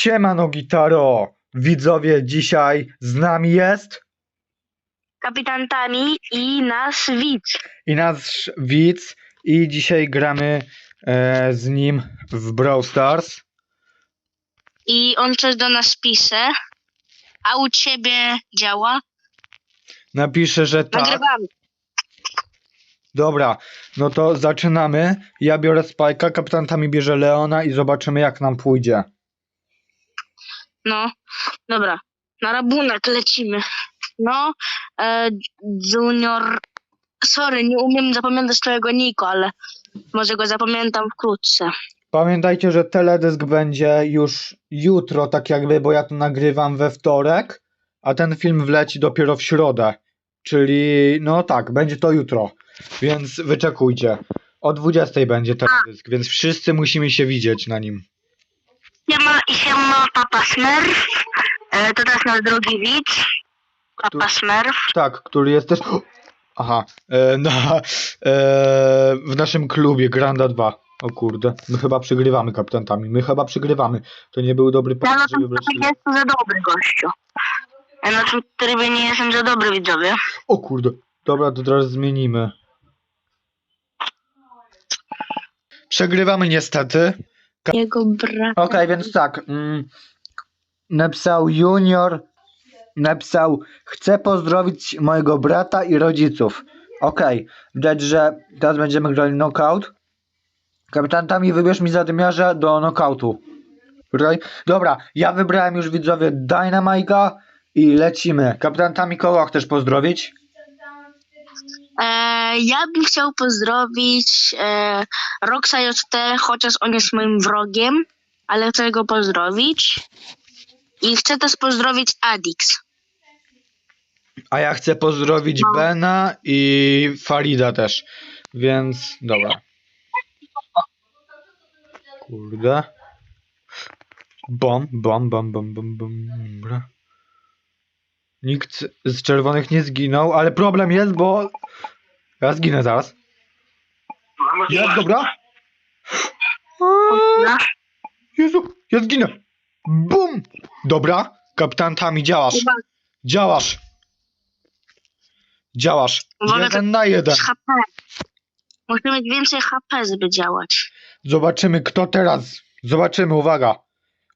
Siemano gitaro! Widzowie, dzisiaj z nami jest kapitan Tami i nasz widz. i nasz widz i dzisiaj gramy e, z nim w Brawl Stars. I on coś do nas pisze. A u ciebie działa? Napiszę, że tak. Nagrywamy. Dobra, no to zaczynamy. Ja biorę Spajka, kapitan Tami bierze Leona i zobaczymy jak nam pójdzie. No, dobra. Na rabunek lecimy. No, e, Junior. Sorry, nie umiem zapamiętać twojego niku, ale może go zapamiętam wkrótce. Pamiętajcie, że teledysk będzie już jutro, tak jakby, bo ja to nagrywam we wtorek, a ten film wleci dopiero w środę. Czyli, no tak, będzie to jutro. Więc wyczekujcie. O 20 będzie teledysk, więc wszyscy musimy się widzieć na nim. Siema i siema Papa Smurf. E, to też nasz drugi widz. Papa Tu- Smurf. Tak, który jest też. Aha, e, na, e, w naszym klubie Granda 2. O kurde, my chyba przegrywamy kapitantami. My chyba przegrywamy. To nie był dobry Ja na tym brać trybie jestem za dobry gościu. Ja na tym trybie nie jestem za dobry widzowie. O kurde. Dobra, to teraz zmienimy. Przegrywamy niestety. Jego brat. Okej, więc tak. Mm, napisał Junior. Napisał, chcę pozdrowić mojego brata i rodziców. Okej, widać, że teraz będziemy grali knockout. Kapitantami wybierz mi zadymiarza do knockoutu. Okej? Dobra, ja wybrałem już widzowie Dynamite'a i lecimy. Kapitantami kogo chcesz pozdrowić? E, ja bym chciał pozdrowić e, Roxa JT, chociaż on jest moim wrogiem, ale chcę go pozdrowić. I chcę też pozdrowić Adix. A ja chcę pozdrowić No. Bena i Farida też. Więc dobra. Kurde. Bom, bom, bom, bom, bom, bom. Dobra. Nikt z czerwonych nie zginął, ale problem jest, bo ja zginę zaraz. Jest, dobra? Jezu, ja zginę. Bum! Dobra, kapitantami działasz. Działasz. Działasz. Uwaga, Jeden na jeden. HP. Musimy mieć więcej HP, żeby działać. Zobaczymy, kto teraz. Zobaczymy, uwaga.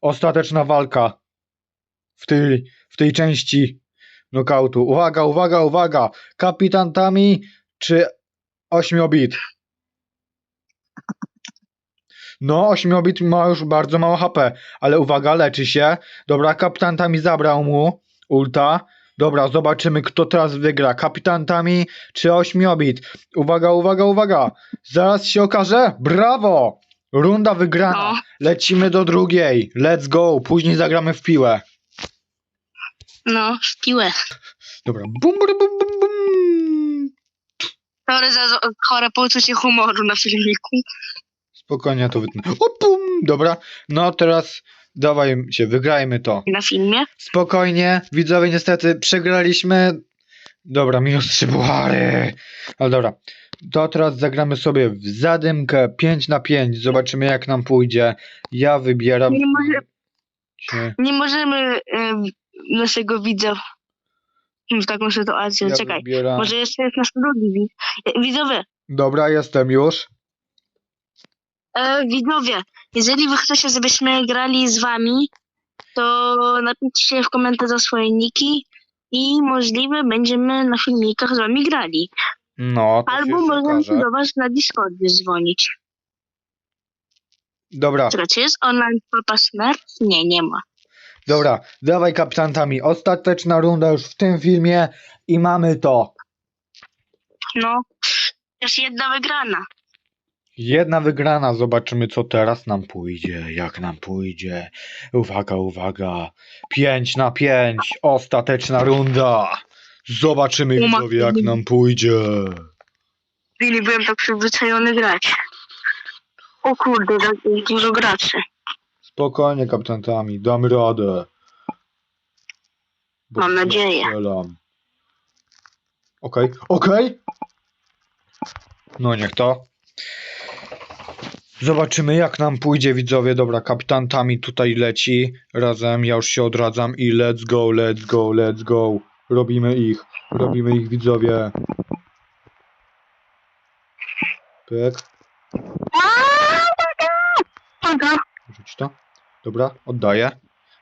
Ostateczna walka w tej, w tej części knockoutu. Uwaga, uwaga, uwaga. Kapitantami czy ośmiobit? No, ośmiobit ma już bardzo mało HP, ale uwaga, leczy się. Dobra, kapitantami zabrał mu ulta. Dobra, zobaczymy, kto teraz wygra. Kapitantami czy ośmiobit? Uwaga, uwaga, uwaga. Zaraz się okaże. Brawo! Runda wygrana. No. Lecimy do drugiej. Let's go. Później zagramy w piłę. No, w piłę. Dobra. Bum, bum, bum. Sorry za chore poczucie humoru na filmiku. Spokojnie ja to wytnę. O, bum. Dobra. No teraz dawaj się, wygrajmy to. Na filmie. Spokojnie. Widzowie niestety przegraliśmy. Dobra, minus 3 bułary. Ale dobra. To teraz zagramy sobie w zadymkę 5 na 5. Zobaczymy jak nam pójdzie. Ja wybieram. Nie, może, nie możemy em, naszego widza taką sytuację. Ja Czekaj. wybieram. Może jeszcze jest nasz drugi widz. E, Widzowie, Dobra, jestem już. e, widzowie, jeżeli wy chcecie, żebyśmy grali z wami, to napiszcie w komentarzach swoje niki i możliwe będziemy na filmikach z wami grali. No, to Albo się możemy się do was na Discordzie dzwonić. Dobra, Czekaj, czy jest online Papa Smurf? Nie, nie ma. Dobra, dawaj kapitantami. Ostateczna runda już w tym filmie i mamy to. No, jest jedna wygrana. Jedna wygrana, zobaczymy co teraz nam pójdzie, jak nam pójdzie. Uwaga, uwaga. 5 na 5, ostateczna runda. Zobaczymy Uma- widzowie jak nam pójdzie. Nie byłem tak przyzwyczajony grać. O kurde, tak dużo graczy. Spokojnie kapitantami, damy radę. Bo Mam nadzieję. strzelam. Okej, okej. No niech to. Zobaczymy jak nam pójdzie widzowie. Dobra, kapitan Tami tutaj leci razem. Ja już się odradzam i let's go, let's go, let's go. Robimy ich. Robimy ich widzowie. Pyk. Rzuć to. Dobra, oddaję.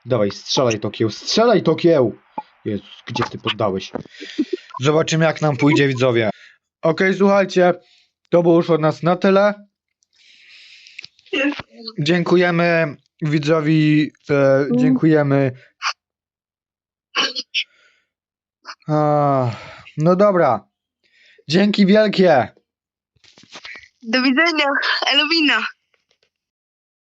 Dawaj, strzelaj to kieł, strzelaj to kieł! Jezus, gdzie ty poddałeś? Zobaczymy jak nam pójdzie widzowie. Okej, słuchajcie, to było już od nas na tyle. Dziękujemy widzowi, e, dziękujemy. A, no dobra. Dzięki wielkie. Do widzenia, Elowina.